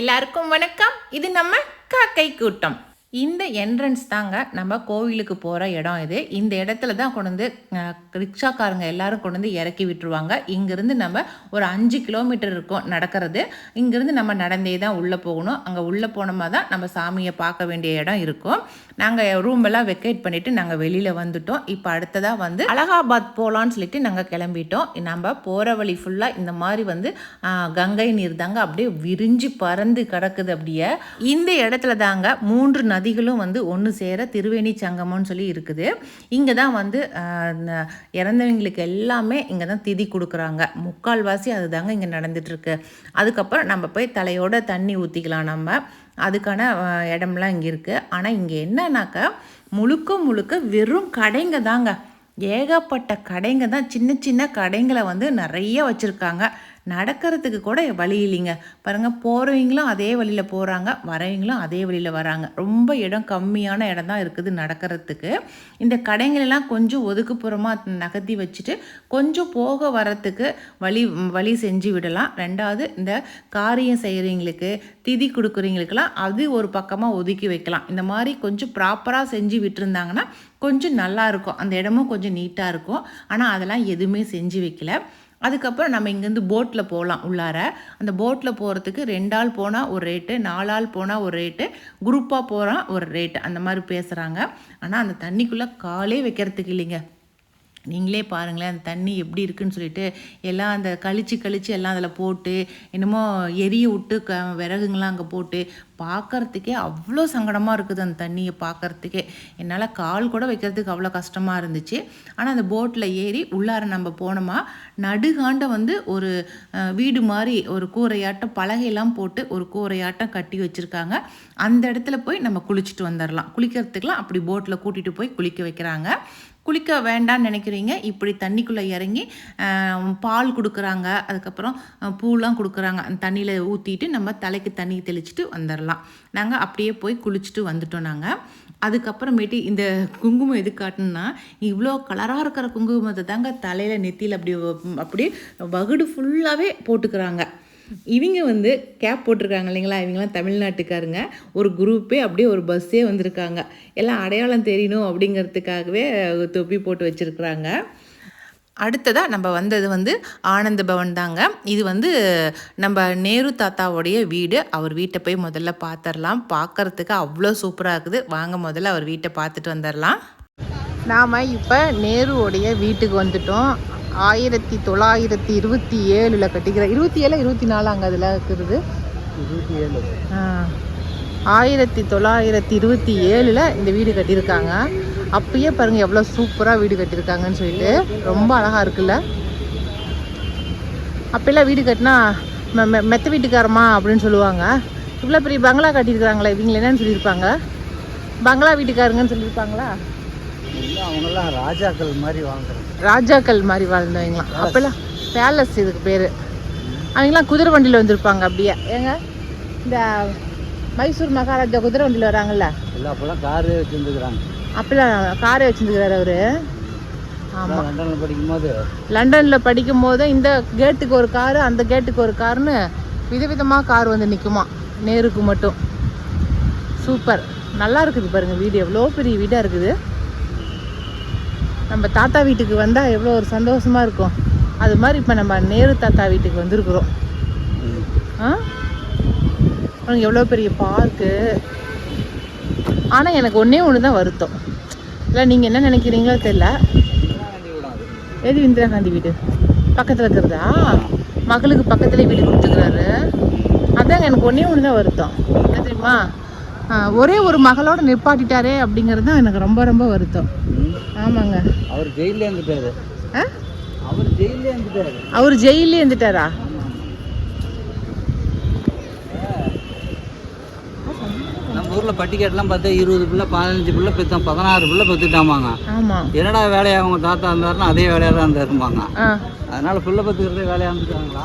எல்லாருக்கும் வணக்கம். இது நம்ம காக்கை கூட்டம். இந்த என்ட்ரன்ஸ் தாங்க நம்ம கோவிலுக்கு போகிற இடம் இது. இந்த இடத்துல தான் கொண்டு வந்து ரிக்ஷாக்காரங்க எல்லாரும் கொண்டு வந்து இறக்கி விட்டுருவாங்க. இங்கேருந்து நம்ம ஒரு அஞ்சு கிலோமீட்டர் இருக்கும் நடக்கிறது. இங்கேருந்து நம்ம நடந்தே தான் உள்ளே போகணும். அங்கே உள்ளே போனோமா தான் நம்ம சாமியை பார்க்க வேண்டிய இடம் இருக்கும். நாங்கள் ரூம் எல்லாம் வெக்கேட் பண்ணிவிட்டு நாங்கள் வெளியில் வந்துட்டோம். இப்போ அடுத்ததாக வந்து அலகாபாத் போகலான்னு சொல்லிட்டு நாங்கள் கிளம்பிட்டோம். நம்ம போகிற வழி ஃபுல்லாக இந்த மாதிரி வந்து கங்கை நீர் தாங்க அப்படியே விரிஞ்சு பறந்து கிடக்குது அப்படியே. இந்த இடத்துல தாங்க மூன்று நதி நதிகளும் வந்து ஒன்று சேர திருவேணி சங்கமம்னு சொல்லி இருக்குது. இங்கே தான் வந்து இறந்தவங்களுக்கு எல்லாமே இங்கே தான் திதி கொடுக்குறாங்க. முக்கால்வாசி அதுதாங்க இங்கே நடந்துட்டுருக்கு. அதுக்கப்புறம் நம்ம போய் தலையோட தண்ணி ஊற்றிக்கலாம் நம்ம. அதுக்கான இடம்லாம் இங்கே இருக்குது ஆனால் இங்கே என்னன்னாக்கா முழுக்க முழுக்க வெறும் கடைங்க தாங்க. ஏகப்பட்ட கடைங்க தான் சின்ன சின்ன கடைங்களை வந்து நிறைய வச்சுருக்காங்க. நடக்கிறதுக்கு கூட வழி இல்லைங்க. பாருங்கள் போகிறவங்களும் அதே வழியில் போகிறாங்க வரவங்களும் அதே வழியில் வராங்க. ரொம்ப இடம் கம்மியான இடம் தான் இருக்குது நடக்கிறதுக்கு. இந்த கடைங்களெல்லாம் கொஞ்சம் ஒதுக்குப்புறமாக நகர்த்தி வச்சுட்டு கொஞ்சம் போக வரத்துக்கு வழி வழி செஞ்சு விடலாம். ரெண்டாவது இந்த காரியம் செய்கிறவங்களுக்கு திதி கொடுக்குறவங்களுக்கெல்லாம் அது ஒரு பக்கமாக ஒதுக்கி வைக்கலாம். இந்த மாதிரி கொஞ்சம் ப்ராப்பராக செஞ்சு விட்டுருந்தாங்கன்னா கொஞ்சம் நல்லா இருக்கும். அந்த இடமும் கொஞ்சம் நீட்டாக இருக்கும். ஆனால் அதெல்லாம் எதுவுமே செஞ்சு வைக்கல. அதுக்கப்புறம் நம்ம இங்கேருந்து போட்டில் போகலாம் உள்ளார. அந்த போட்டில் போகிறதுக்கு ரெண்டு ஆள் போனால் ஒரு ரேட்டு நாலாள் போனால் ஒரு ரேட்டு குரூப்பாக போகிறான் ஒரு ரேட்டு அந்த மாதிரி பேசுகிறாங்க ஆனால் அந்த தண்ணிக்குள்ளே காலே வைக்கிறதுக்கு இல்லைங்க. நீங்களே பாருங்களேன் அந்த தண்ணி எப்படி இருக்குன்னு சொல்லிட்டு எல்லாம் அந்த கழிச்சு கழிச்சு எல்லாம் அதில் போட்டு என்னமோ எரிய விட்டு க விறகுங்களாம் அங்கே போட்டு பார்க்கறதுக்கே அவ்வளோ சங்கடமாக இருக்குது அந்த தண்ணியை பார்க்கறதுக்கே என்னால் கால் கூட வைக்கிறதுக்கு அவ்வளோ கஷ்டமாக இருந்துச்சு. ஆனால் அந்த போட்டில் ஏறி உள்ளார நம்ம போனோமா நடுகாண்ட வந்து ஒரு வீடு மாதிரி ஒரு கூரையாட்டம் பலகையெல்லாம் போட்டு ஒரு கூரையாட்டம் கட்டி வச்சுருக்காங்க. அந்த இடத்துல போய் நம்ம குளிச்சுட்டு வந்துடலாம் குளிக்கிறதுக்கெலாம் அப்படி போட்டில் கூட்டிகிட்டு போய் குளிக்க வைக்கிறாங்க. குளிக்க வேண்டாம்னு நினைக்கிறீங்க இப்படி தண்ணிக்குள்ளே இறங்கி பால் கொடுக்குறாங்க அதுக்கப்புறம் பூலாம் கொடுக்குறாங்க. அந்த தண்ணியில் ஊற்றிட்டு நம்ம தலைக்கு தண்ணி தெளிச்சிட்டு வந்துடலாம் நாங்கள் அப்படியே போய் குளிச்சுட்டு வந்துட்டோம் நாங்கள் அதுக்கப்புறமேட்டு இந்த குங்குமம் எது காட்டுன்னா இவ்வளோ கலராக இருக்கிற குங்குமத்தை தாங்க தலையில் நெத்தியில் அப்படி அப்படியே வகுடு ஃபுல்லாகவே போட்டுக்கிறாங்க. இவங்க வந்து கேப் போட்டிருக்காங்க இல்லைங்களா? இவங்கெல்லாம் தமிழ்நாட்டுக்காருங்க. ஒரு குரூப்பே அப்படியே ஒரு பஸ்ஸே வந்திருக்காங்க. எல்லாம் அடையாளம் தெரியணும் அப்படிங்கிறதுக்காகவே தொப்பி போட்டு வச்சுருக்குறாங்க. அடுத்ததாக நம்ம வந்தது வந்து ஆனந்த பவன் தாங்க. இது வந்து நம்ம நேரு தாத்தாவுடைய வீடு. அவர் வீட்டை போய் முதல்ல பார்த்துடலாம் பார்க்கறதுக்கு அவ்வளோ சூப்பராக இருக்குது. வாங்க முதல்ல அவர் வீட்டை பார்த்துட்டு வந்துடலாம் நாம் இப்போ நேருவோடைய வீட்டுக்கு வந்துட்டோம். ஆயிரத்தி தொள்ளாயிரத்தி இருபத்தி ஏழில் கட்டிக்கிற இருபத்தி ஏழு இருபத்தி நாலு அங்கே அதில் இருக்கிறது இருபத்தி ஏழு. ஆயிரத்தி தொள்ளாயிரத்தி இருபத்தி ஏழில் இந்த வீடு கட்டியிருக்காங்க. அப்பயே பாருங்க எவ்வளோ சூப்பராக வீடு கட்டியிருக்காங்கன்னு சொல்லிட்டு ரொம்ப அழகாக இருக்குல்ல? அப்பெல்லாம் வீடு கட்டினா மெ- மெத்த வீட்டுக்காரமா அப்படின்னு சொல்லுவாங்க. இவ்வளோ பெரிய பங்களா கட்டியிருக்காங்களே இவங்க என்னன்னு சொல்லியிருப்பாங்க? பங்களா வீட்டுக்காரங்கன்னு சொல்லியிருப்பாங்களா? அவங்கெல்லாம் ராஜாக்கள் மாதிரி வாழ்ந்துறாங்க ராஜாக்கள் மாதிரி வாழ்ந்தவங்களாம் அப்போல்லாம் பேலஸ் இதுக்கு பேர். அவங்களாம் குதிரை வண்டியில் வந்திருப்பாங்க அப்படியே. ஏங்க? இந்த மைசூர் மகாராஜா குதிரை வண்டியில் வராங்கல்ல? எல்லாம் அப்போல்லாம் காரு வச்சுருந்துக்கிறாங்க. அப்பெல்லாம் காரே வச்சுருக்கிறாரு அவரு. ஆமாம் லண்டனில் படிக்கும்போது. லண்டனில் படிக்கும் போது இந்த கேட்டுக்கு ஒரு காரு அந்த கேட்டுக்கு ஒரு காருன்னு விதவிதமாக கார் வந்து நிற்குமா நேருக்கு மட்டும். சூப்பர். நல்லா இருக்குது பாருங்கள் வீடு. எவ்வளோ பெரிய வீடாக இருக்குது. நம்ம தாத்தா வீட்டுக்கு வந்தால் எவ்வளோ ஒரு சந்தோஷமாக இருக்கும். அது மாதிரி இப்போ நம்ம நேரு தாத்தா வீட்டுக்கு வந்திருக்கிறோம். ஆ? எவ்வளோ பெரிய பார்க்கு ஆனால் எனக்கு ஒன்றே ஒன்று தான் வருத்தம். இல்லை நீங்கள் என்ன நினைக்கிறீங்களோ தெரியல. எது இந்திரா காந்தி வீடு? பக்கத்தில் இருக்கிறதா? மகளுக்கு பக்கத்துல வீடு கொடுத்துக்கிறாரு. அதாங்க எனக்கு ஒன்றே ஒன்று தான் வருத்தம். என்ன தெரியுமா? ஒரே ஒரு மகளோட நிப்பாட்டிட்டாரே அப்படிங்கிறது தான் எனக்கு ரொம்ப ரொம்ப வருத்தம். ஆமாங்க. அவர் ஜெயிலே இருந்துட்டாரு. அவர் ஜெயிலே இருந்துட்டாரு. அவர் ஜெயிலே இருந்துட்டாரா நம்ம ஊரில் பட்டிக்காட்டெலாம் பார்த்தா இருபது பிள்ளை பதினஞ்சு பிள்ளை பெற்றான் பதினாறு பிள்ளை பெற்றுட்டாமாங்க என்னடா வேலையாக அவங்க தாத்தா இருந்தாருன்னா அதே வேலையாக தான் இருந்தாருமாங்க அதனால பிள்ளை பெற்றுக்கிறதே வேலையாக இருந்துட்டாங்களா?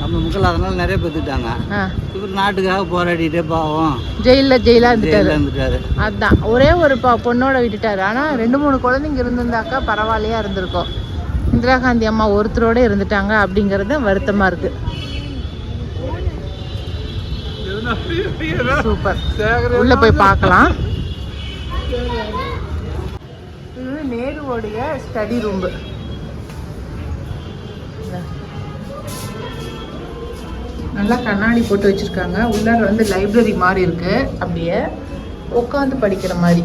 நம்ம மக்கள் அதனால நிறைய பெற்றுட்டாங்க ஆ. இவர் நாட்டுக்காக போராடிட்டே பாவம். ஜெயிலில் ஜெயிலாக இருந்துட்டாரு. அதான். ஒரே ஒரு பொண்ணோட விட்டுட்டாரு. ஆனால் ரெண்டு மூணு குழந்தைங்க இருந்திருந்தாக்கா பரவாயில்லையா இருந்திருக்கும். இந்திரா காந்தி அம்மா ஒருத்தரோட இருந்துட்டாங்க அப்படிங்கிறது வருத்தமாக இருக்குது சூப்பர். உள்ள போய் பார்க்கலாம். இது நேருவோடைய ஸ்டடி ரூம் நல்லா கண்ணாடி போட்டு வச்சிருக்காங்க. உள்ளார வந்து லைப்ரரி மாதிரி இருக்கு. அப்படியே உட்காந்து படிக்கிற மாதிரி.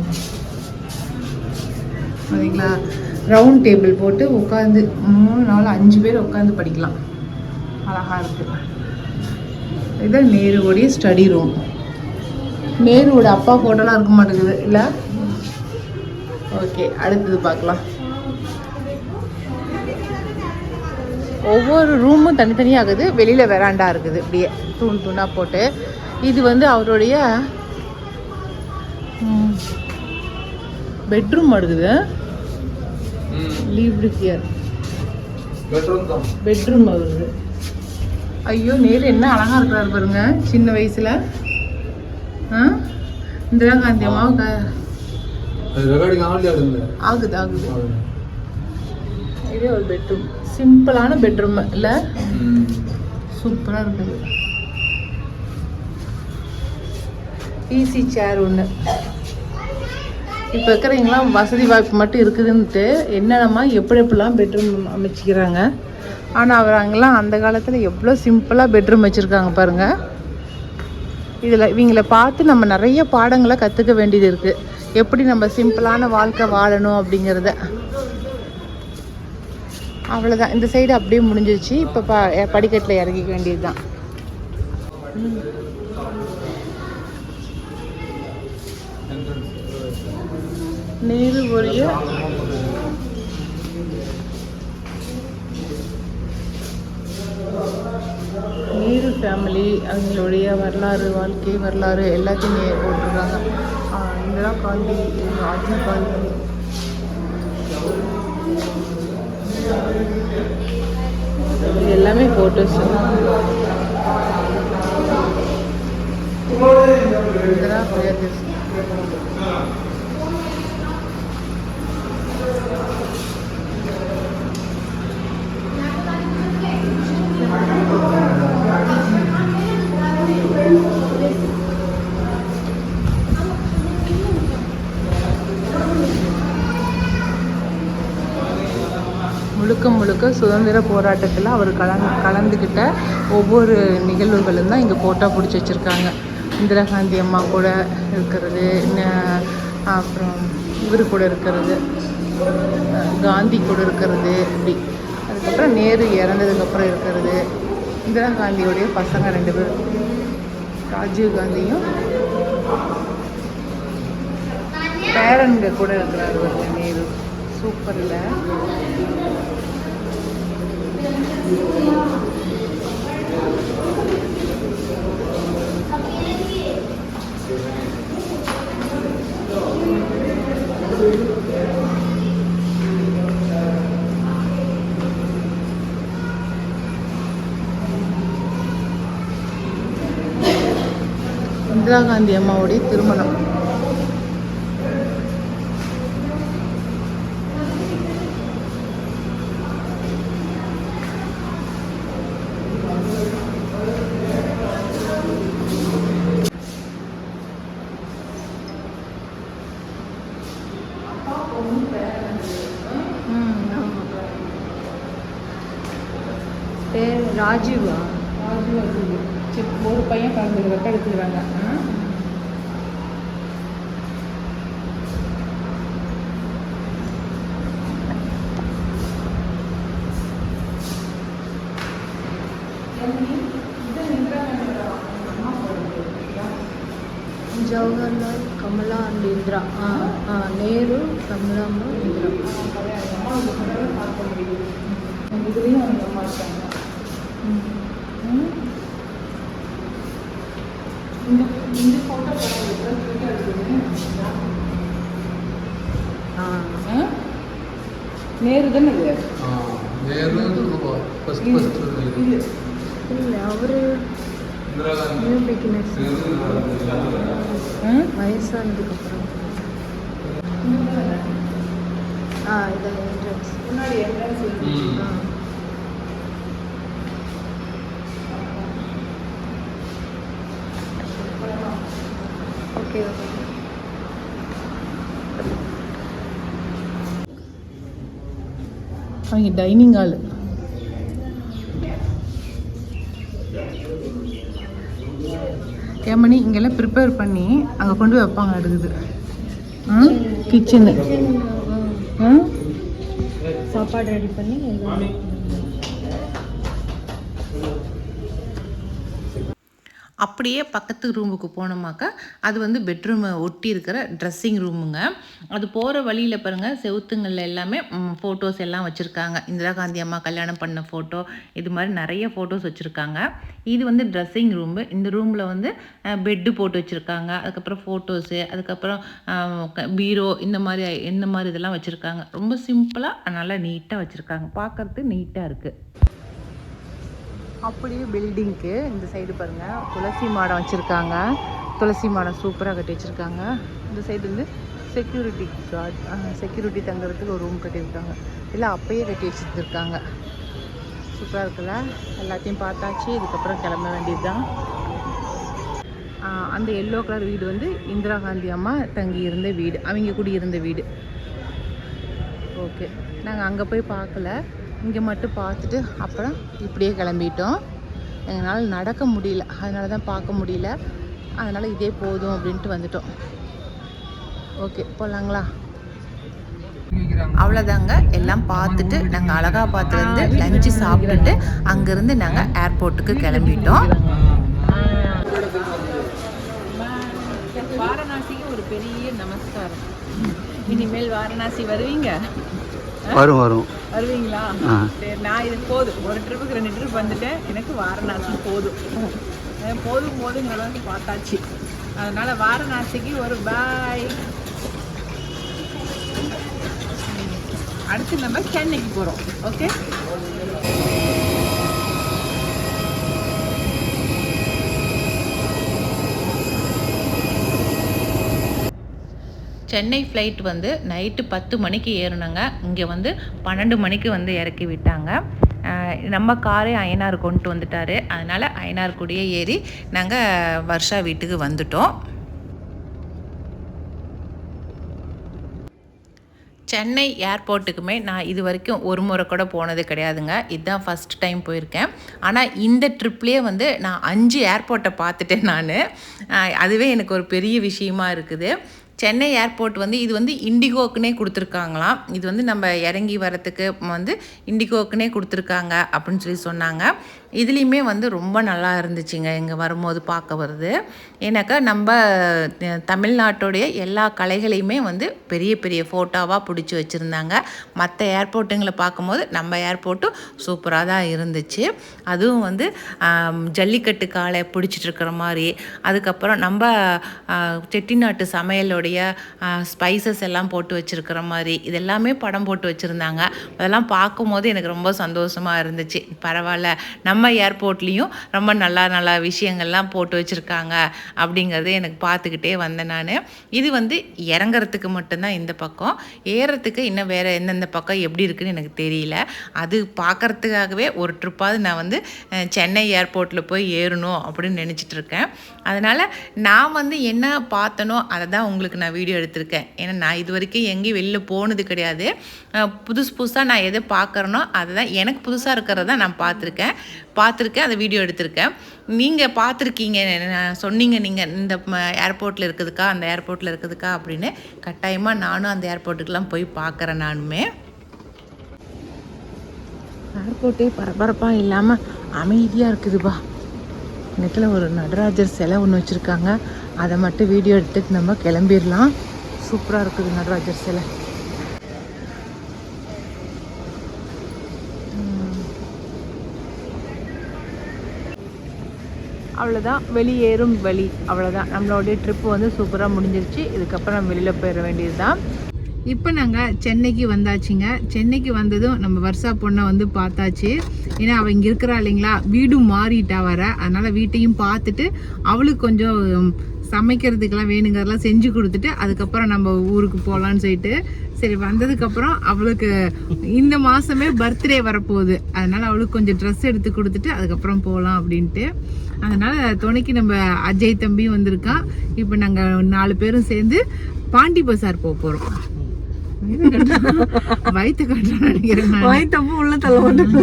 சரிங்களா? ரவுண்ட் டேபிள் போட்டு உட்காந்து மூணு நாலு அஞ்சு பேர் உட்காந்து படிக்கலாம். அழகா இருக்கு. இதுதான் நேருவோடைய ஸ்டடி ரூம் நேருவோட அப்பா ஃபோட்டோலாம் இருக்க மாட்டேங்குது. இல்லை? ஓகே அடுத்தது பார்க்கலாம். ஒவ்வொரு ரூமும் தனித்தனியாக ஆகுது வெளியில் வெராண்டா இருக்குது. இப்படியே தூண் தூணாக போட்டு. இது வந்து அவருடைய பெட்ரூம் அடுக்குது. லீவ்டு ஹியர் பெட்ரூம் வருது ஐயோ நேரு என்ன அழகா இருக்கிறாரு பாருங்க சின்ன வயசுல. ஆ? இந்திரா காந்தி அம்மாவுக்கு ஆகுது ஆகுது. இதே ஒரு பெட்ரூம் சிம்பிளான பெட்ரூம் இல்ல சூப்பரா இருக்குது ஈஸி சேர் ஒன்று இப்போ இருக்கிறவங்களாம் வசதி வாய்ப்பு மட்டும் இருக்குதுன்ட்டு என்னென்னமா எப்படி எப்படிலாம் பெட்ரூம் அமைச்சிக்கிறாங்க? ஆனால் அவர் அங்கெல்லாம் அந்த காலத்தில் எவ்வளோ சிம்பிளாக பெட்ரூம் வச்சுருக்காங்க பாருங்கள் இதில் இவங்கள பார்த்து நம்ம நிறைய பாடங்களை கற்றுக்க வேண்டியது இருக்குது எப்படி நம்ம சிம்பிளான வாழ்க்கை வாழணும் அப்படிங்கிறத. அவ்வளோதான் இந்த சைடு அப்படியே முடிஞ்சிருச்சு. இப்போ ப படிக்கட்டில் இறங்கிக்க வேண்டியது தான் நேரு ஒழிய நேரு ஃபேமிலி அவங்களுடைய வரலாறு வாழ்க்கை வரலாறு எல்லாத்தையும் போட்டிருக்காங்க. இந்திரா காந்தி ராஜீவ் காந்தி இது எல்லாமே ஃபோட்டோஸ் இந்திரா பிரியதர்ஷினி சுதந்திர போராட்டத்தில் அவர் கலந்து கலந்துக்கிட்ட ஒவ்வொரு நிகழ்வுகளும் தான் இங்கே ஃபோட்டோ பிடிச்சி வச்சுருக்காங்க. இந்திரா காந்தி அம்மா கூட இருக்கிறது அப்புறம் இவர் கூட இருக்கிறது காந்தி கூட இருக்கிறது இப்படி. அதுக்கப்புறம் நேரு இறந்ததுக்கப்புறம் இருக்கிறது. இந்திரா காந்தியோடைய பசங்க ரெண்டு பேர். ராஜீவ் காந்தியும் பேரன்க கூட இருக்கிறார் நேரு. சூப்பரில். இந்திரா காந்தி அம்மாவுடைய திருமணம் ம் ஆமாம் பேர் ராஜீவா சரி, ஒரு பையன் கலந்து ரெட்டை எடுத்துக்கிறாங்க ஜவஹர்லால் கமலா அண்ட் இந்திரா. நேரு கமலாம்மா இந்திரா. இதுலேயும் அவங்க அம்மா இருக்காங்க. இந்த ஃபோட்டோ ஆ நேரு தானே இது இது இல்லை. அவர் நியூ பிகினர்ஸ் ம்? வயசானதுக்கப்புறம் ஆ இதான் என்ட்ரன்ஸ் முன்னாடி. ஆ. Okay okay. அவங்க டைனிங் ஹால் ஏமணி இங்கெல்லாம் ப்ரிப்பேர் பண்ணி அங்கே கொண்டு போய் வைப்பாங்க அடுக்குது கிச்சனு சாப்பாடு ரெடி பண்ணி அப்படியே பக்கத்து ரூமுக்கு போனோமாக்கா அது வந்து பெட்ரூமை ஒட்டி இருக்கிற ட்ரெஸ்ஸிங் ரூமுங்க அது போகிற வழியில் பாருங்கள் செவுத்துங்களில் எல்லாமே ஃபோட்டோஸ் எல்லாம் வச்சுருக்காங்க. இந்திரா காந்தி அம்மா கல்யாணம் பண்ண ஃபோட்டோ இது மாதிரி நிறைய ஃபோட்டோஸ் வச்சுருக்காங்க. இது வந்து ட்ரெஸ்ஸிங் ரூமு இந்த ரூமில் வந்து பெட்டு போட்டு வச்சுருக்காங்க. அதுக்கப்புறம் ஃபோட்டோஸு அதுக்கப்புறம் பீரோ இந்த மாதிரி இந்த மாதிரி இதெல்லாம் வச்சுருக்காங்க. ரொம்ப சிம்பிளாக நல்லா நீட்டாக வச்சுருக்காங்க. பார்க்கறதுக்கு நீட்டாக இருக்குது அப்படியே பில்டிங்க்கு இந்த சைடு பாருங்கள் துளசி மாடம் வச்சுருக்காங்க. துளசி மாடம் சூப்பராக கட்டி வச்சுருக்காங்க. இந்த சைடு வந்து செக்யூரிட்டி கார்டு செக்யூரிட்டி தங்குறதுக்கு ஒரு ரூம் கட்டியிருக்காங்க. இல்லை அப்பயே கட்டி வச்சுருந்துருக்காங்க. சூப்பராக இருக்குல்ல? எல்லாத்தையும் பார்த்தாச்சு. இதுக்கப்புறம் கிளம்ப வேண்டியது தான் அந்த எல்லோ கலர் வீடு வந்து இந்திரா காந்தி அம்மா தங்கி இருந்த வீடு. அவங்க குடியிருந்த வீடு. ஓகே நாங்கள் அங்கே போய் பார்க்கல. இங்கே மட்டும் பார்த்துட்டு அப்புறம் இப்படியே கிளம்பிட்டோம். எங்களால் நடக்க முடியல. அதனால தான் பார்க்க முடியல. அதனால் இதே போதும் அப்படின்ட்டு வந்துட்டோம். ஓகே போகலாங்களா அவ்வளோதாங்க எல்லாம் பார்த்துட்டு நாங்கள் அலகாபாத்லேருந்து லஞ்சு சாப்பிட்டுட்டு அங்கேருந்து நாங்கள் ஏர்போர்ட்டுக்கு கிளம்பிட்டோம். வாரணாசிக்கு ஒரு பெரிய நமஸ்காரம். இனிமேல் வாரணாசி வருவீங்க? வரும் வரும். வருவீங்களா. சரி நான் இது போதும். ஒரு ட்ரிப்புக்கு ரெண்டு ட்ரிப் வந்துட்டேன். எனக்கு வாரணாசி போதும். போதும் போதுங்கிற அளவுக்கு பார்த்தாச்சு. அதனால வாரணாசிக்கு ஒரு பாய் அடுத்து நம்ம சென்னைக்கு போகிறோம் ஓகே சென்னை ஃப்ளைட் வந்து நைட்டு பத்து மணிக்கு ஏறினாங்க. இங்கே வந்து பன்னெண்டு மணிக்கு வந்து இறக்கி விட்டாங்க. நம்ம காரே அயனார் கொண்டு வந்துட்டாரு. அதனால் அயனார் கூடயே ஏறி நாங்கள் வர்ஷா வீட்டுக்கு வந்துட்டோம். சென்னை ஏர்போர்ட்டுக்குமே நான் இது வரைக்கும் ஒரு முறை கூட போனது கிடையாதுங்க. இதுதான் ஃபஸ்ட் டைம் போயிருக்கேன். ஆனால் இந்த ட்ரிப்லேயே வந்து நான் அஞ்சு ஏர்போர்ட்டை பார்த்துட்டேன் நான். அதுவே எனக்கு ஒரு பெரிய விஷயமா இருக்குது. சென்னை ஏர்போர்ட் வந்து இது வந்து இண்டிகோக்குனே கொடுத்துருக்காங்களாம். இது வந்து நம்ம இறங்கி வரத்துக்கு வந்து இண்டிகோக்குனே கொடுத்துருக்காங்க அப்படின்னு சொல்லி சொன்னாங்க. இதுலேயுமே வந்து ரொம்ப நல்லா இருந்துச்சுங்க இங்கே வரும்போது பார்க்க வருது. ஏன்னாக்கா நம்ம தமிழ்நாட்டுடைய எல்லா கலைகளையுமே வந்து பெரிய பெரிய ஃபோட்டோவாக பிடிச்சி வச்சுருந்தாங்க. மற்ற ஏர்போர்ட்டுங்களை பார்க்கும்போது நம்ம ஏர்போர்ட்டும் சூப்பராக தான் இருந்துச்சு. அதுவும் வந்து ஜல்லிக்கட்டு காலை பிடிச்சிட்டு இருக்கிற மாதிரி. அதுக்கப்புறம் நம்ம செட்டிநாட்டு சமையலுடைய ஸ்பைசஸ் எல்லாம் போட்டு வச்சுருக்கிற மாதிரி. இதெல்லாமே படம் போட்டு வச்சுருந்தாங்க. அதெல்லாம் பார்க்கும்போது எனக்கு ரொம்ப சந்தோஷமாக இருந்துச்சு. பரவாயில்ல. நம்ம நம்ம ஏர்போர்ட்லேயும் ரொம்ப நல்லா நல்லா விஷயங்கள்லாம் போட்டு வச்சுருக்காங்க அப்படிங்கிறது எனக்கு பார்த்துக்கிட்டே வந்தேன் நான். இது வந்து இறங்குறதுக்கு மட்டும்தான் இந்த பக்கம். ஏறுறதுக்கு இன்னும் வேறு எந்தெந்த பக்கம் எப்படி இருக்குன்னு எனக்கு தெரியல. அது பார்க்கறதுக்காகவே ஒரு ட்ரிப்பாவது நான் வந்து சென்னை ஏர்போர்ட்டில் போய் ஏறணும் அப்படின்னு நினச்சிட்டு இருக்கேன். அதனால் நான் வந்து என்ன பார்த்தனோ அதை தான் உங்களுக்கு நான் வீடியோ எடுத்திருக்கேன். ஏன்னா நான் இது வரைக்கும் எங்கேயும் வெளில போனது கிடையாது. புதுசு புதுசாக நான் எது பார்க்குறேனோ அதை தான் எனக்கு புதுசாக இருக்கிறத நான் பார்த்துருக்கேன். பார்த்துருக்கேன் அதை வீடியோ எடுத்திருக்கேன். நீங்கள் பார்த்துருக்கீங்க நான் சொன்னீங்க நீங்கள் இந்த ஏர்போர்ட்டில் இருக்குதுக்கா அந்த ஏர்போர்ட்டில் இருக்குதுக்கா அப்படின்னு. கட்டாயமாக நானும் அந்த ஏர்போர்ட்டுக்கெலாம் போய் பார்க்குறேன் நானுமே. ஏர்போர்ட்டே பரபரப்பாக இல்லாமல் அமைதியாக இருக்குதுப்பா இடத்துல ஒரு நடராஜர் சிலை ஒன்று வச்சுருக்காங்க. அதை மட்டும் வீடியோ எடுத்துட்டு நம்ம கிளம்பிடலாம். சூப்பராக இருக்குது நடராஜர் சிலை. அவ்வளோதான் வெளியேறும் வழி. அவ்வளோதான் நம்மளோடைய ட்ரிப்பு வந்து சூப்பராக முடிஞ்சிருச்சு. இதுக்கப்புறம் நம்ம வெளியில் போயிட வேண்டியது தான் இப்போ நாங்கள் சென்னைக்கு வந்தாச்சுங்க. சென்னைக்கு வந்ததும் நம்ம வருஷா பொண்ணை வந்து பார்த்தாச்சு. ஏன்னா அவள் இங்கே இருக்கிறா இல்லைங்களா? வீடும் மாறிட்டா வர அதனால் வீட்டையும் பார்த்துட்டு அவளுக்கு கொஞ்சம் சமைக்கிறதுக்கெல்லாம் வேணுங்கிறதெல்லாம் செஞ்சு கொடுத்துட்டு அதுக்கப்புறம் நம்ம ஊருக்கு போகலான்னு சொல்லிட்டு சரி வந்ததுக்கப்புறம் அவளுக்கு இந்த மாதமே பர்த்டே வரப்போகுது. அதனால் அவளுக்கு கொஞ்சம் ட்ரெஸ் எடுத்து கொடுத்துட்டு அதுக்கப்புறம் போகலாம் அப்படின்ட்டு. அதனால் துணைக்கு நம்ம அஜய் தம்பியும் வந்திருக்கான். இப்போ நாங்கள் நாலு பேரும் சேர்ந்து பாண்டி பசார் போக போகிறோம் வயிற்று காட்டுறோம். நினைக்கிறேன் நான். வயிற்றப்போ உள்ள தள்ள மாட்டேன்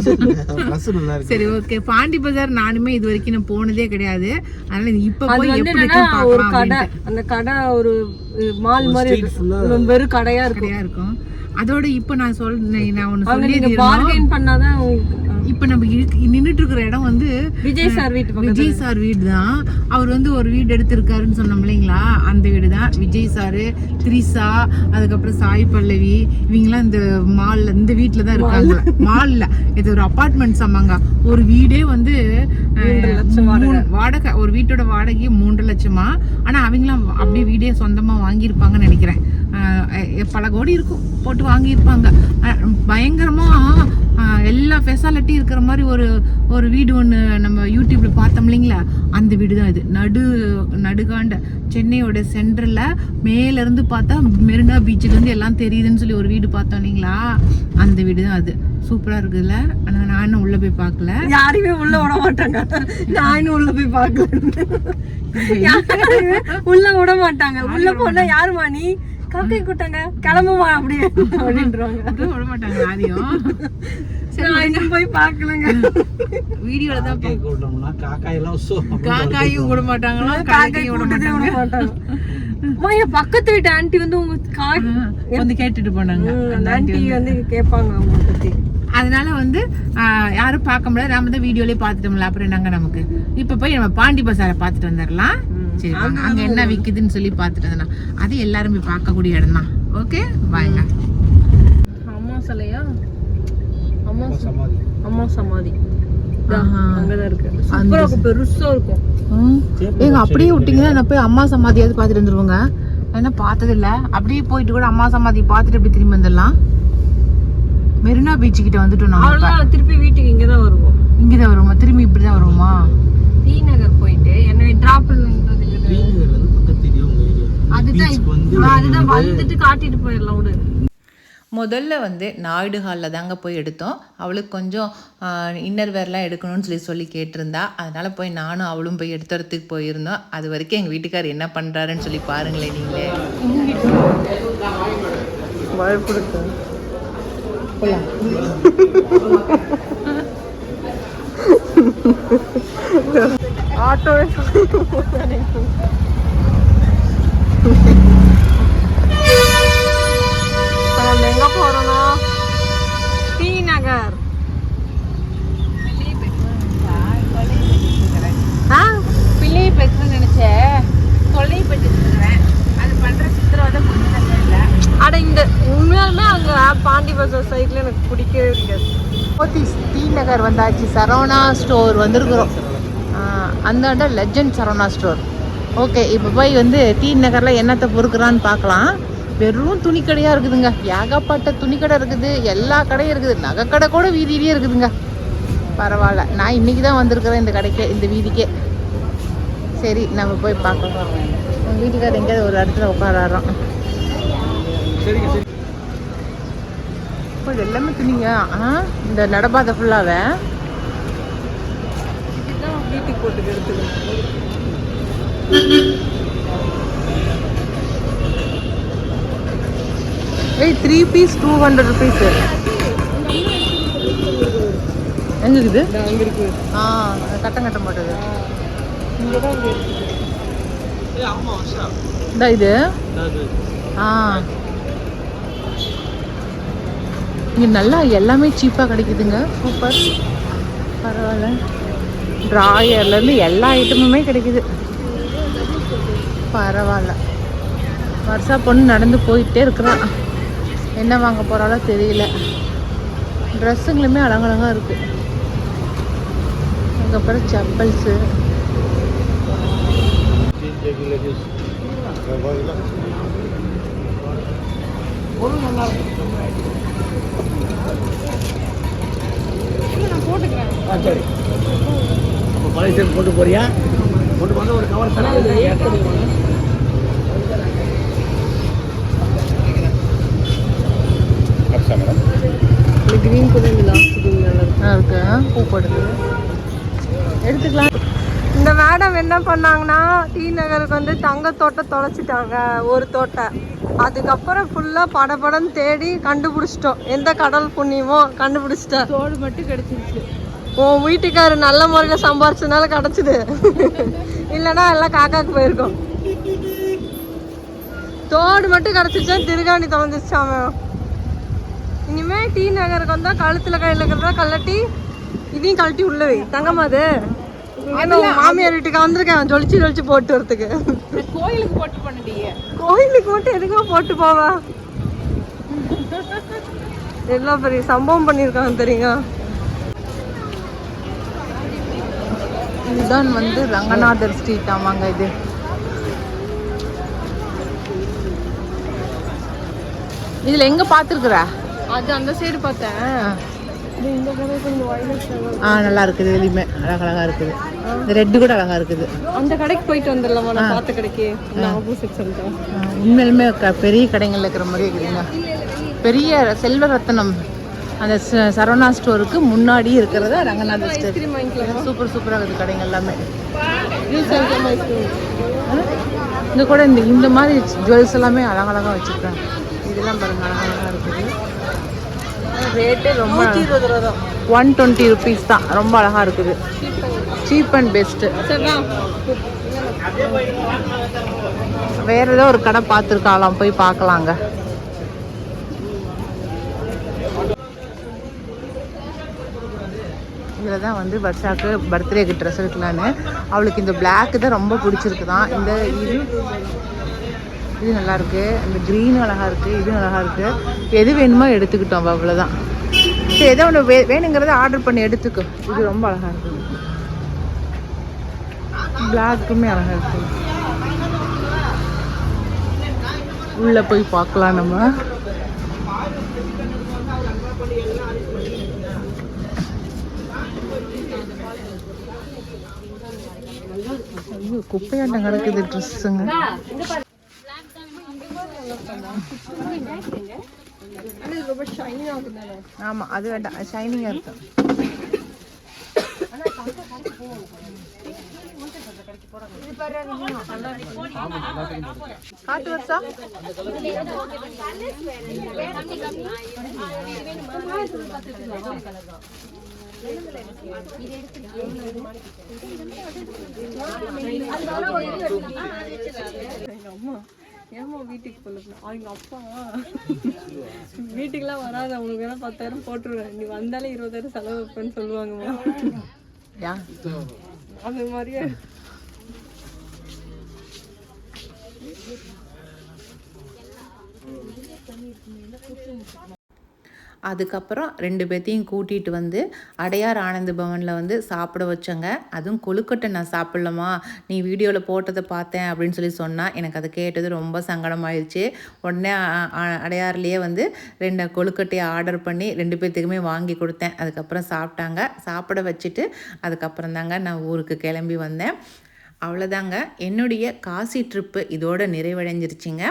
சரி ஓகே பாண்டி பஜார் நானுமே இது வரைக்கும் நான் போனதே கிடையாது. அதனால இப்ப போய் எப்படி ஒரு கடை. அந்த கடை ஒரு மால் மாதிரி இருக்கு. வெறும் கடையா இருக்கும். கடையா இருக்கும். அதோட இப்ப நான் சொல் நான் அங்க சொல்லி பார்கெயின் பண்ணாதான் இப்ப நம்ம நின்றுட்டு இருக்கிற இடம் வந்து விஜய் சார் வீட்டு விஜய் சார் வீடு தான் அவர் வந்து ஒரு வீடு எடுத்திருக்காருன்னு சொன்னோம் இல்லைங்களா? அந்த வீடு தான் விஜய் சாரு த்ரிஷா அதுக்கப்புறம் சாய் பல்லவி இவங்கெல்லாம் இந்த மால்ல இந்த வீட்டில் தான் இருக்காங்க. மால்ல. இது ஒரு அப்பார்ட்மெண்ட் சமாங்க ஒரு வீடே வந்து வாடகை. ஒரு வீட்டோட வாடகையே மூன்று லட்சமா? ஆனா அவங்களாம் அப்படியே வீடே சொந்தமா வாங்கியிருப்பாங்கன்னு நினைக்கிறேன். பல கோடி இருக்கும். போட்டு வாங்கியிருப்பாங்க. அஹ், பயங்கரமா அஹ், எல்லா ஃபெசாலிட்டி இருக்கிற மாதிரி ஒரு ஒரு வீடு ஒன்று நம்ம யூடியூப்ல பார்த்தோம் இல்லைங்களா? அந்த வீடு தான் இது. நடு நடுகாண்ட சென்னையோட சென்டரில் மேலேருந்து பார்த்தா மெரினா பீச்சுலேருந்து எல்லாம் தெரியுதுன்னு சொல்லி ஒரு வீடு பார்த்தோம் இல்லைங்களா? அந்த வீடு தான் அது. சூப்பராக இருக்குதுல்ல? ஆனால் நானும் உள்ளே போய் பார்க்கல. யாரையுமே உள்ள விட மாட்டாங்க. நானும் உள்ள போய் பார்க்கல. யாரையுமே உள்ள விட மாட்டாங்க. உள்ள போனா யாருமா நீ? காக்கை கூட்டாங்க. கிளம்புமா அப்படியே அப்படின்றாங்க அதுவும் விட மாட்டாங்க யாரையும் நான் இன்னும் போய் பார்க்கலங்க வீடியோல தான் கூட்டம்னா காக்காயெல்லாம் சோ காக்காயும் விட மாட்டாங்களா காக்கை காக்கையும் விட மாட்டாங்க என் பக்கத்து வீட்டு ஆண்டி வந்து உங்க காய் வந்து கேட்டுட்டு போனாங்க. அந்த ஆண்டி வந்து கேட்பாங்க அவங்க பத்தி. அதனால வந்து ஆஹ், யாரும் பார்க்க முடியாது நாம தான் வீடியோலயே பார்த்துட்டோம்ல. அப்புறம் என்னங்க நமக்கு? இப்ப போய் நம்ம பாண்டி பசாரை பார்த்துட்டு வந்துடலாம் சரி வாங்க. அங்க என்ன விக்குதுன்னு சொல்லி பார்த்துட்டு வந்துடலாம் அது எல்லாரும் போய் பார்க்கக்கூடிய இடம் தான் ஓகே வாங்க. அம்மா சிலையா? அம்மா சமாதி. அம்மா சமாதி. அப்படியே விட்டீங்கன்னா நான் போய் அம்மா சமாதியாவது பார்த்துட்டு வந்துருவோங்க. ஏன்னா பார்த்தது இல்ல அப்படியே போயிட்டு கூட அம்மா சமாதி பார்த்துட்டு அப்படி திரும்பி வந்துடலாம். மெரினா பீச் கிட்ட வந்துட்டோம் திருப்பி வீட்டுக்கு இங்கதான் வருவோம். இங்கதான் வருவோமா? திரும்பி இப்படிதான் வருவோமா? டி நகர் போயிட்டு என்ன டிராப் பண்றதுக்கு ஸ்ரீநகர்ல இருந்து பக்கத்து ஏரியா உங்க ஏரியா? அதுதான் பீச்சுக்கு வந்து அதுதான் வந்துட்டு காட்டிட்டு போயிடலாம் விடு. முதல்ல வந்து நாயுடு ஹாலில் தாங்க போய் எடுத்தோம். அவளுக்கு கொஞ்சம் இன்னர் வேர்லாம் எடுக்கணும்னு சொல்லி சொல்லி கேட்டிருந்தா. அதனால் போய் நானும் அவளும் போய் எடுத்துறதுக்கு போயிருந்தோம். அது வரைக்கும் எங்கள் வீட்டுக்கார் என்ன பண்ணுறாருன்னு சொல்லி பாருங்களேன் நீங்களே. பயப்படுத்து ഓട്ടോ சரவணா ஸ்டோர் வந்திருக்கிறோம். அந்த இடம் லெஜண்ட் சரவணா ஸ்டோர் ஓகே இப்போ போய் வந்து டி நகரில் என்னத்தை பொறுக்குறான்னு பார்க்கலாம். வெறும் துணிக்கடையாக இருக்குதுங்க. ஏகப்பட்ட துணிக்கடை இருக்குது. எல்லா கடையும் இருக்குது. நகைக்கடை கூட வீதியிலேயே இருக்குதுங்க. பரவாயில்ல. நான் இன்னைக்கு தான் வந்திருக்கிறேன் இந்த கடைக்கே இந்த வீதிக்கே. சரி நம்ம போய் பார்க்கலாம். உங்கள் வீட்டுக்காரர் எங்கேயாவது ஒரு இடத்துல உட்காராரோம். இப்போ எல்லாமே துணிங்க. ஆ இந்த நடபாதை ஃபுல்லாவே வீட்டுக்கு போட்டுக்கிறது ஏய் three piece two hundred rupees எங்க இருக்குது அங்க இருக்கு. ஆ கட்டம் கட்ட மாட்டது இங்க இந்த இது. ஆ. இங்க நல்லா எல்லாமே சீப்பாக கிடைக்குதுங்க. சூப்பர். பரவாயில்ல. ட்ராயர்லேருந்து எல்லா ஐட்டமுமே கிடைக்குது. பரவாயில்ல. வருஷா பொண்ணு நடந்து போயிட்டே இருக்கிறான் என்ன வாங்க போகிறாலோ தெரியல. ட்ரெஸ்ஸுங்களுமே அழகழகாக இருக்குது அதுக்கப்புறம் செப்பல்ஸு சரி. பழைய கொண்டு போறியா? கொண்டு போக ஒரு கவர் இந்த மேடம் என்ன பண்ணாங்கன்னா டி நகருக்கு வந்து தங்க தோட்டம் தொலைச்சிட்டாங்க. ஒரு தோட்டம் அதுக்கப்புறம் ஃபுல்லாக படப்படம் தேடி கண்டுபிடிச்சிட்டோம். எந்த கடல் புண்ணியமோ கண்டுபிடிச்சிட்டோம் தோடு மட்டும் கிடைச்சிருச்சு. உன் வீட்டுக்காரர் நல்ல முறையில் சம்பாரிச்சதுனால கிடச்சிது. இல்லைன்னா எல்லாம் காக்காக்கு போயிருக்கோம். தோடு மட்டும் கிடச்சிச்சா திருகாணி தொலைஞ்சிச்சாம இனிமே டி நகருக்கு வந்தா கழுத்துல கையில் இருக்கிறதா கழட்டி இதையும் கழட்டி உள்ள வை. தங்கம்மா அது. மாமியார் வீட்டுக்கு வந்திருக்கேன். ஜொலிச்சு ஜொலிச்சு போட்டு வரதுக்கு. கோயிலுக்கு போட்டு பண்ணிட்டீங்க கோயிலுக்கு மட்டும் எதுக்கோ போட்டு போவா? எவ்வளோ பெரிய சம்பவம் பண்ணியிருக்காங்க தெரியுங்க இதுதான் வந்து ரங்கநாதர் ஸ்ட்ரீட். ஆமாங்க இது. இதுல எங்க பாத்துருக்குற? அது அந்த சைடு பார்த்தேன். ஆ. நல்லா இருக்குது. எதுலையுமே அழகழகா இருக்குது. இந்த ரெட்டு கூட அழகா இருக்குது. அந்த கடைக்கு போயிட்டு வந்துடலாமா? நான் பார்த்த கடைக்கு. ஆப்போசிட் சொல்லிட்டேன். உண்மையிலுமே பெரிய கடைங்கள்ல இருக்கிற மாதிரி இருக்குதுங்க. பெரிய செல்வ ரத்னம் அந்த சரவணா ஸ்டோருக்கு முன்னாடி இருக்கிறதா ரங்கநாதர் ஸ்டோர். சூப்பர் சூப்பராக இருக்குது கடைங்க எல்லாமே. இங்கே கூட இந்த இந்த மாதிரி ஜுவல்ஸ் எல்லாமே அழகழகாக வச்சுருக்காங்க. இதெல்லாம் பாருங்க அழகழகாக இருக்குது. ரேட்டு ரொம்ப இருபது ரூபா தான். ஒன் டுவெண்ட்டி ருபீஸ் தான். ரொம்ப அழகாக இருக்குது. சீப் அண்ட் பெஸ்ட்டு வேற ஏதோ ஒரு கடை பார்த்துருக்காலாம் போய் பார்க்கலாங்க. இதில் தான் வந்து வர்ஷாவுக்கு பர்த்டேக்கு ட்ரெஸ் எடுக்கலான்னு. அவளுக்கு இந்த பிளாக்கு தான் ரொம்ப பிடிச்சிருக்குதான். இந்த இது இது நல்லாயிருக்கு இந்த க்ரீன் அழகாக இருக்குது இது அழகாக இருக்குது எது வேணுமோ எடுத்துக்கிட்டோம் அவ்வளோ அவ்வளோதான் சரி ஏதோ ஒன்று வே வேணுங்கிறத ஆர்டர் பண்ணி எடுத்துக்கோ. இது ரொம்ப அழகாக இருக்கு பிளாக்குமே அழகாக இருக்குது உள்ளே போய் பார்க்கலாம் நம்ம. ஐயோ குப்பையாட்டம் கிடக்குது ட்ரெஸ்ஸுங்க இது ரொம்ப ஷைன் ஆகுது ஆமா அது வேண்டாம் எங்கள் அம்மா ஏமா வீட்டுக்கு போகல அவங்க அப்பா வீட்டுக்குலாம் வராது அவங்களுக்கு வேணா பத்தாயிரம் போட்டுருவேன் நீ வந்தாலே இருபதாயிரம் செலவு வைப்பேன்னு சொல்லுவாங்கம்மா யா அந்த மாதிரியே அதுக்கப்புறம் ரெண்டு பேர்த்தையும் கூட்டிகிட்டு வந்து அடையார் ஆனந்த பவனில் வந்து சாப்பிட வச்சோங்க. அதுவும் கொழுக்கட்டை நான் சாப்பிட்லமா நீ வீடியோவில் போட்டதை பார்த்தேன் அப்படின்னு சொல்லி சொன்னால் எனக்கு அதை கேட்டது ரொம்ப சங்கடமாயிடுச்சு உடனே அடையார்லேயே வந்து ரெண்டு கொழுக்கட்டையை ஆர்டர் பண்ணி ரெண்டு பேர்த்துக்குமே வாங்கி கொடுத்தேன். அதுக்கப்புறம் சாப்பிட்டாங்க. சாப்பிட வச்சுட்டு அதுக்கப்புறம் தாங்க நான் ஊருக்கு கிளம்பி வந்தேன். அவ்வளோதாங்க. என்னுடைய காசி ட்ரிப்பு இதோட நிறைவடைஞ்சிருச்சுங்க.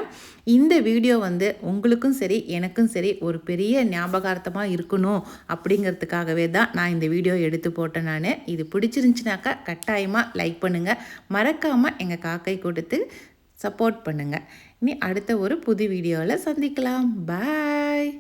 இந்த வீடியோ வந்து உங்களுக்கும் சரி எனக்கும் சரி ஒரு பெரிய ஞாபகார்த்தமாக இருக்கணும் அப்படிங்கிறதுக்காகவே தான் நான் இந்த வீடியோ எடுத்து போட்டேன் நான். இது பிடிச்சிருந்துச்சுனாக்கா கட்டாயமாக லைக் பண்ணுங்கள் மறக்காமல் எங்கள் காக்கை கொடுத்து சப்போர்ட் பண்ணுங்கள் இனி அடுத்த ஒரு புது வீடியோவில் சந்திக்கலாம். பாய்.